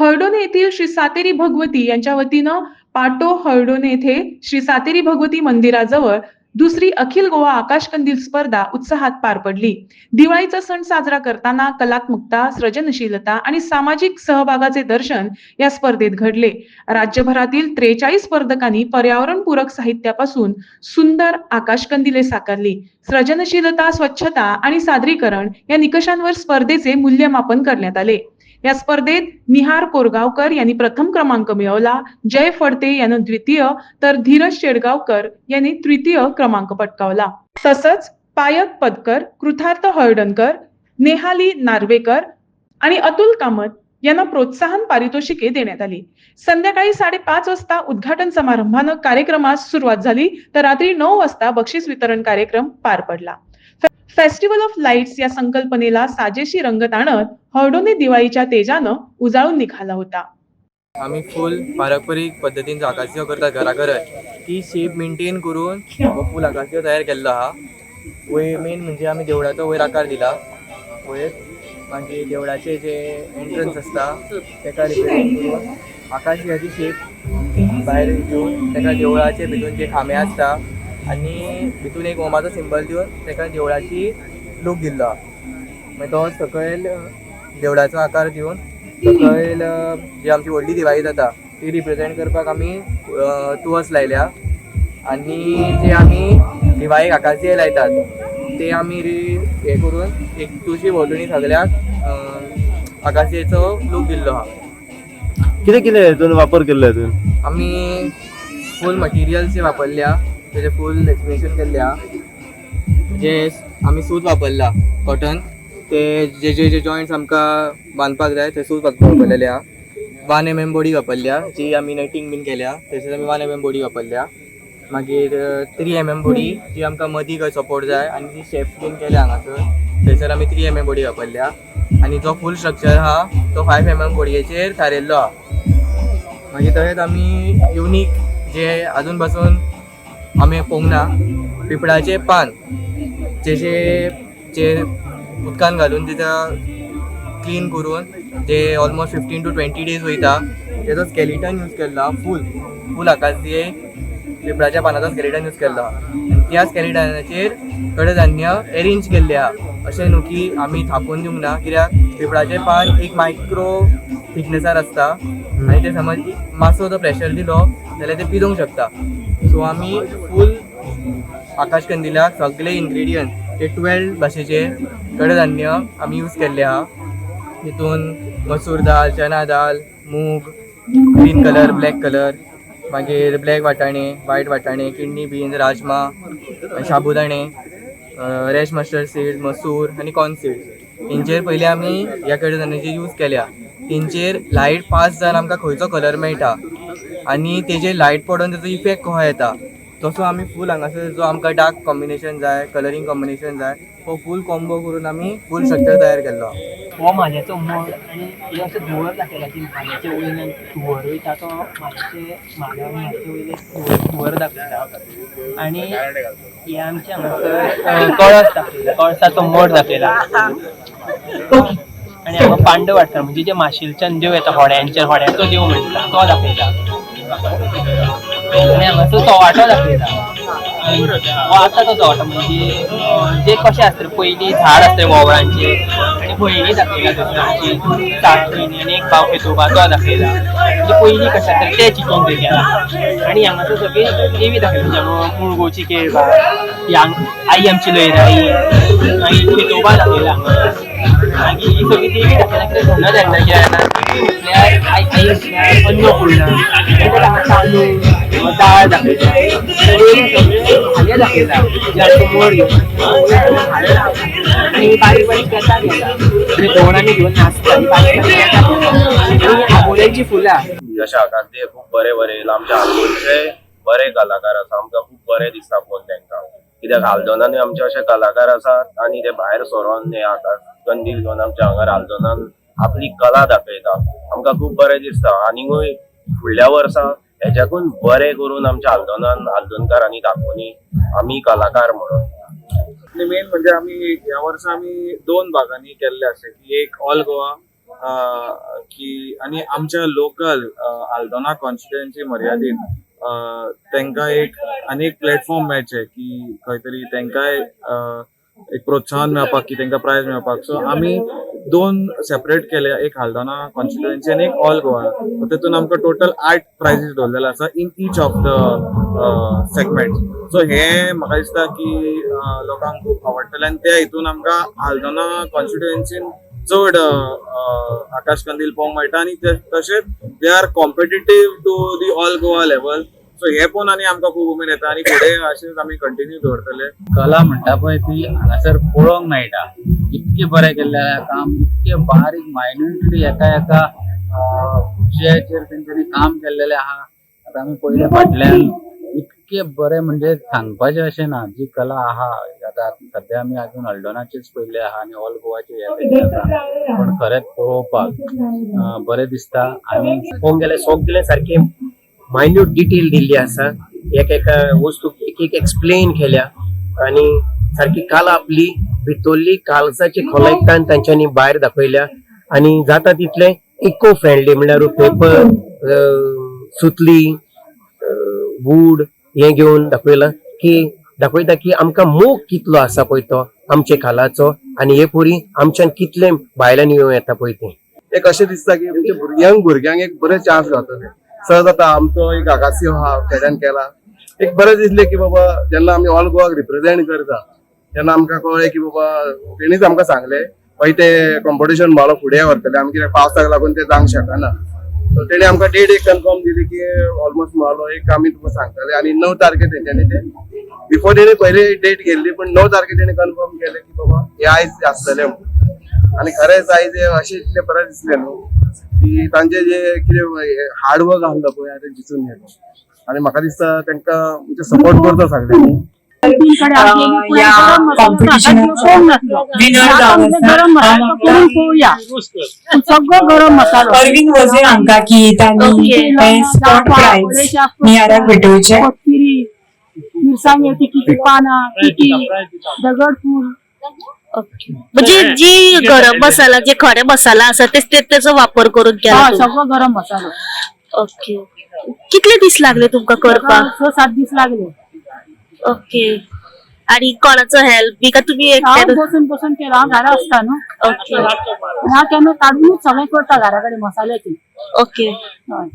हळडोणे येथील श्री सातेरी भगवती यांच्या वतीनं पाटो हळडोणे येथे श्री सातेरी भगवती मंदिराजवळ दुसरी अखिल गोवा आकाशकंदील स्पर्धा उत्साहात पार पडली. दिवाळीचा सण साजरा करताना कलात्मकता सृजनशीलता आणि सामाजिक सहभागाचे दर्शन या स्पर्धेत घडले. राज्यभरातील त्रेचाळीस स्पर्धकांनी पर्यावरणपूरक साहित्यापासून सुंदर आकाशकंदिले साकारली. सृजनशीलता स्वच्छता आणि सादरीकरण या निकषांवर स्पर्धेचे मूल्यमापन करण्यात आले. या स्पर्धेत निहार कोरगावकर यांनी प्रथम क्रमांक मिळवला. जय फडते यानं द्वितीय तर धीरज शेडगावकर यांनी तृतीय क्रमांक पटकावला. तसंच पायक पदकर कृथार्थ हळडणकर नेहाली नार्वेकर आणि अतुल कामत यांना प्रोत्साहन पारितोषिके देण्यात आली. संध्याकाळी साडेपाच वाजता उद्घाटन समारंभानं कार्यक्रमास सुरुवात झाली तर रात्री नऊ वाजता बक्षीस वितरण कार्यक्रम पार पडला. फेस्टिवल ऑफ लाईट्स या संकल्पनेला साजेशी रंगत आणत हर्डोने दिवाळीच्या तेजानं उजाळून निघाला होता. आमी फूल पारंपरीक पद्दतीन आकाशियो करतात घरा घरात ती शेप मेंटेन करून हो फूल तयार केल्लो आहा वयर मेन म्हणजे आमी देवळाचो वयर आकार दिला. वयर मागीर म्हणजे देवळाचे जे एंट्रन्स आसता तेका रिप्रेझेंट करून शेप भायर घेवन तेका देवळाचे भितून जे खांबे आसता आनी भितून एक ओमाचो सिंबल दिवन तेका देवळाची लूक दिल्लो आहा मागीर तो सकयल देवळाचो आकार दिवन सकयल जी आमची व्हडली दिवाळी जाता ती रिप्रेझेंट करपाक आमी अ, तुवस लायल्या. आनी जे आमी दिवाळीक आकाशदिये लायतात ते आमी हे करून एक तुळशी भोंवतणी सगल्याक अ, आकाशदियेचो लूक दिल्लो आहा कितें कितें हेतून वापर केल्लो हेतून? आमी फूल मटिरियल्स जे वापरल्या तेजे फूल एक्सप्लेनेशन केल्ल्या जे आमी सूत वापरला कॉटन ते जे जे जे जॉयंट्स आमकां बांदपाक जाय ते सूत वापरलेले आहा वन एम एम बॉडी वापरल्या जी आमी नेटींग बीन केल्या. तशेंच आमी वन एम एम बॉडी वापरल्या. मागीर थ्री एम एम बॉडी जी आमकां मदीं खंय सपोर्ट जाय आनी जी शेप बीन केल्या हांगासर थंयसर आमी थ्री एम एम बॉडी वापरल्या. आनी जो फूल स्ट्रक्चर आहा तो फायव एम एम बॉडयेचेर थारायल्लो आहा मागीर तशेंच आमी युनीक जे आजून पासून आमी पळोवंक ना पिपळाचे पान जेचे जे उदकान घालून तेचा क्लीन करून जे almost fifteen to twenty days वयता तेजो स्केलिटन यूज केल्लो फूल फूल आकाशे पिपळाच्या पानाचो स्केलिटन यूज केल्लो आनी त्या स्केलिटनाचेर कडधान्य एरेंज केल्ले आहा अशें न्हू की आमी थापून दिवंक ना कित्याक पिपळाचें पान एक मायक्रो थिकनेसार आसता आनी ते समज मातसो तो प्रेशर दिलो जाल्यार ते पिदूंक शकता. सो आमी फूल आकाश कंदिलाक सगळे इन्ग्रेडियंट ते टुवेल्व भाशेचे कडधान्य आमी यूज केल्ले आहा तितून मसूर दाल चना दाल मूग ग्रीन कलर ब्लॅक कलर मागीर ब्लॅक वाटाणे व्हायट वाटाणे किडनी बीन्स राजमा शाबुदाणे रेश मस्टर्ड सीड्स मसूर आनी कॉर्न सीड्स हेंचेर पयलीं आमी ह्या कडधान्याचे यूज केल्या. तेंचेर लायट पास जावन आमकां खंयचो कलर मेळटा. आनी तेजे लायट पडोवन तेजो इफेक्ट कसो येता? तसो आमी फूल हांगासर जो आमकां डार्क कॉम्बिनेशन जाय कलरींग कॉम्बिनेशन जाय हो फूल कॉम्बो करून आमी फूल स्ट्रक्चर तयार केल्लो. हो म्हाज्याचो मळ आनी हे असो धुवर दाखयला की म्हाज्याचे वयल्यान धुवर वयता तो म्हाज्याचे म्हाज्या म्हाज्याचे वयले धुवर धुवर दाखयता आनी हे आमचे हांगासर कळस दाखयला कळसाचो मठ दाखयला आनी हांगा पांडव वाटता म्हणजे जे माशेलच्यान देव येता होड्यांचेर होड्यांचो देव म्हणटा तो दाखयता आनी हांगासर चवाटो दाखयला हो आतां तो चवाटो म्हणजे अ, जे कशें आसता पयलीं झाड आसता वोवळांचे आनी भयणी दाखयला दुसऱ्यांची सात भयणी आनी एक भाव पेतोबा तो दाखयला म्हणजे पयलीं कशें आसता ते चितून ते केला आनी हांगासर सगळी देवी दाखयला म्हणजे हांगा मुळगोची केळबा ही आई आमची लयराई मागीर पेतोबा दाखयला हांगा मागीर ही मोड बारीक बारीक फुलां ते खूप बरे बरे आमच्या हालदोनचे बरे कलाकार आसा आमकां खूप बरे दिसता पळोवन तेंकां कित्याक हालदोनांनी आमचे अशे कलाकार आसात आनी ते भायर सरोन हे आसात कंदील घेवन आमच्या हांगा आल्दोनान आपली कला दाखयता. आमकां खूब बरें दिसता. आनीकूय फुडल्या वर्सा हेच्याकून बरें करून आमच्या आल्दोनान आल्दोनकारांनी दाखोवनी आमी कलाकार म्हणून. मेन म्हणजे आम्ही या वर्सा आम्ही दोन भागांनी केल्ले असे की एक ऑल गोवा की आणि आमच्या लोकल आल्दोना कॉन्स्टिट्युएन्सी मर्यादीत तांकां एक आनी एक प्लॅटफॉर्म मेळचे की खंय तरी तांकांय एक प्रोत्साहन मेळपाक की तांकां प्रायज मेळपाक सो आमी दोन सेपरेट केले एक हाल्दोना कॉन्स्टिट्युएन्सी आनी एक ऑल गोवा. सो तातूंत आमकां टोटल आठ प्रायजीस दवरलेले आसा in each of the segment so हे म्हाका दिसता की लोकांक खूब आवडटले आनी त्या हितून आमकां हाल्दोना कॉन्स्टिट्युएन्सीन चड आकाश कंदील पळोवंक मेळटा आनी तशेंच they are competitive to the all Goa level so हे पळोवन आनी आमकां खूब उमेद येता आनी फुडें अशेंच आमी कंटिन्यू दवरतले कला म्हणटा पळय ती हांगासर पळोवंक मेळटा इतके बरें केल्लें काम इतके बारीक मायन्युटली एका एका विशयाचेर तेंच्यांनी काम केल्लेलें आहा. आतां आमी पयले फाटल्यान इतके बरें म्हणजे सांगपाचे अशें ना जी कला आहा आतां सद्या आमी अजून हल्डोनाचेच पयले आहा आनी ऑल गोवाचे हे आसा पूण खरेंच पळोवपाक बरें दिसता. आनी पळोवंक गेल्यार सगळे सारके मायन्यूट डिटेल दिल्ली आसा एक एका वस्तू एक एक एक्सप्लेन केल्या. आणि सारखी काल आपली भितरली कालसाची खोलायतान तांच्यांनी भायर दाखयल्या आणि जाता तितले इको फ्रेंडली म्हणल्यार पेपर सुतली वूड हे घेवन दाखयला की दाखयता की आमकां मोग कितलो आसा पळय तो आमचे खालाचो आणि हे पुरी आमच्यान कितले भायल्यान येवं येता पळय ते. एक अशें दिसता की भुरग्यांक भुरग्यांक एक बरे चान्स जातले. सहज आता आमचो एक आगासी हा फेऱ्यान केला. एक बरें दिसलें की बाबा जेन्ना आमी ऑल गोवाक रिप्रेझेंट करता तेन्ना आमकां कळ्ळें की बाबा तेणीच आमकां सांगलें. हय ते कॉम्पिटिशन म्हालो फुडें व्हरतले. आमी पावसाक लागून ते जावंक शकना. सो तेणी आमकां डेट एक कन्फर्म दिली की ऑलमोस्ट म्हालो एक आमी तुका सांगतले. आनी णव तारखे तेंच्यांनी ते बिफोर तेणी पयली डेट गेल्ली पूण णव तारखे तेणी कन्फर्म केलें की बाबा हे आयज आसतलें म्हणून. आनी खरेंच आयज अशें इतले बरें दिसलें न्हू. की तांचे जे कितें हार्डवर्क आसलो पळय आतां दिसून येता आनी म्हाका दिसता तांकां म्हणजे सपोर्ट करता सगळ्यांनी. विनर सगळं गरम मसालो. अरविंद वजीर हांकां की तांणी स्पॉट प्राइज नियाराक भेटोवचे कोथिंबीर मिरसांग तिकीची पानां तिकी दगडफूल म्हणजे जी गरम मसाला जे खडे मसाला असतात ते ते- त्याचा वापर करून केला तुम्ही? सगळं गरम मसालो. ओके कितले दीस लागले तुमका करपाक स सात दीस लागले. ओके आणि कोणाचं हेल्प बी का तुम्ही हांव एकट्यानं- बसून बसून केला. हांव घरा असता न्हू ओके ह्या केन्ना काडूनच सगळें करता घरा कडेन मसाल्याचे. ओके हय